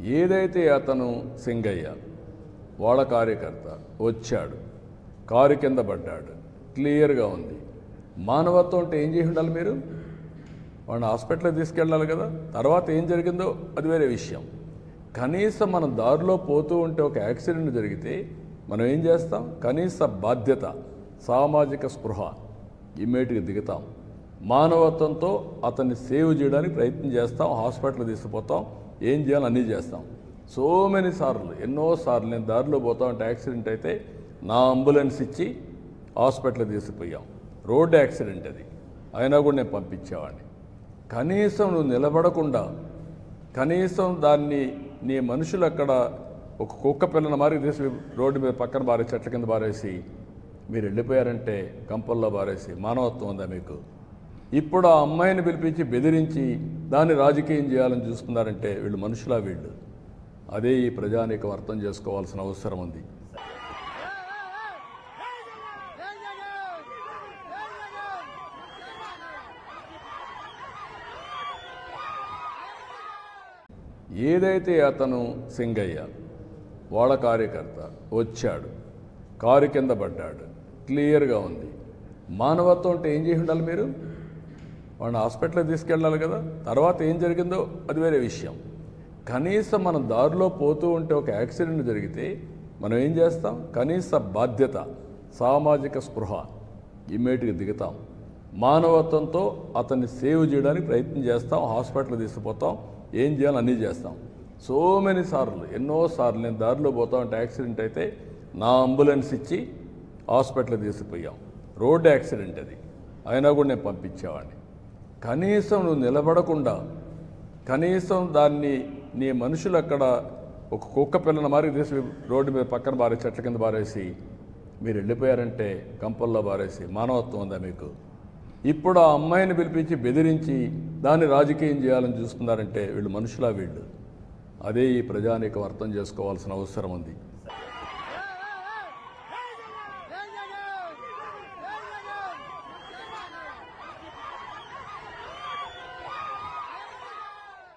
ఏదైతే అతను సింగయ్య వాళ్ళ కార్యకర్త వచ్చాడు కారు కింద పడ్డాడు క్లియర్గా ఉంది. మానవత్వం అంటే ఏం చేసి ఉండాలి మీరు? వాడిని హాస్పిటల్కి తీసుకెళ్ళాలి కదా. తర్వాత ఏం జరిగిందో అది వేరే విషయం. కనీసం మనం దారిలో పోతూ ఉంటే ఒక యాక్సిడెంట్ జరిగితే మనం ఏం చేస్తాం? కనీస బాధ్యత సామాజిక స్పృహ ఇమ్మీడియట్గా దిగుతాం. మానవత్వంతో అతన్ని సేవ్ చేయడానికి ప్రయత్నం చేస్తాం హాస్పిటల్ తీసుకుపోతాం ఏం చేయాలో అన్నీ చేస్తాం. సో మెనీ సార్లు ఎన్నో సార్లు నేను దారిలో పోతా ఉంటే యాక్సిడెంట్ అయితే నా అంబులెన్స్ ఇచ్చి హాస్పిటల్ తీసుకుపోయాం. రోడ్డు యాక్సిడెంట్ అది. అయినా కూడా నేను పంపించేవాడిని. కనీసం నువ్వు నిలబడకుండా కనీసం దాన్ని నీ మనుషులు అక్కడ ఒక కుక్క పిల్లని మారి తీసి రోడ్డు మీద పక్కన బారేసి చెట్ల కింద బారేసి మీరు వెళ్ళిపోయారంటే కంపల్లో బారేసి మానవత్వం ఉందా మీకు? ఇప్పుడు ఆ అమ్మాయిని పిలిపించి బెదిరించి దాన్ని రాజకీయం చేయాలని చూస్తున్నారంటే వీళ్ళు మనుషులా వీళ్ళు. అదే ఈ ప్రజానీకం అర్థం చేసుకోవాల్సిన అవసరం ఉంది. ఏదైతే అతను సింగయ్య వాళ్ళ కార్యకర్త వచ్చాడు కారు కింద పడ్డాడు క్లియర్గా ఉంది. మానవత్వం అంటే ఏం చేసి ఉండాలి మీరు? వాడిని హాస్పిటల్కి తీసుకెళ్ళాలి కదా తర్వాత ఏం జరిగిందో అది వేరే విషయం. కనీసం మనం దారిలో పోతూ ఉంటే ఒక యాక్సిడెంట్ జరిగితే మనం ఏం చేస్తాం? కనీస బాధ్యత సామాజిక స్పృహ ఇమ్మీడియట్గా దిగుతాం. మానవత్వంతో అతన్ని సేవ్ చేయడానికి ప్రయత్నం చేస్తాం హాస్పిటల్ తీసుకుపోతాం ఏం చేయాలో అన్నీ చేస్తాం. సో మెనీ సార్లు ఎన్నో సార్లు నేను దారిలో పోతా ఉంటే యాక్సిడెంట్ అయితే నా అంబులెన్స్ ఇచ్చి హాస్పిటల్ తీసుకుపోయాం. రోడ్డు యాక్సిడెంట్ అది. అయినా కూడా నేను పంపించేవాడిని. కనీసం నువ్వు నిలబడకుండా కనీసం దాన్ని నీ మనుషులు అక్కడ ఒక కుక్క పిల్లని మారి తీసి రోడ్డు మీద పక్కన బారేసి చెట్ల కింద బారేసి మీరు వెళ్ళిపోయారంటే కంపల్లో బారేసి మానవత్వం ఉందా మీకు? ఇప్పుడు ఆ అమ్మాయిని పిలిపించి బెదిరించి దాన్ని రాజకీయం చేయాలని చూస్తున్నారంటే వీళ్ళు మనుషులా వీళ్ళు. అదే ఈ ప్రజానీకం అర్థం చేసుకోవాల్సిన అవసరం ఉంది.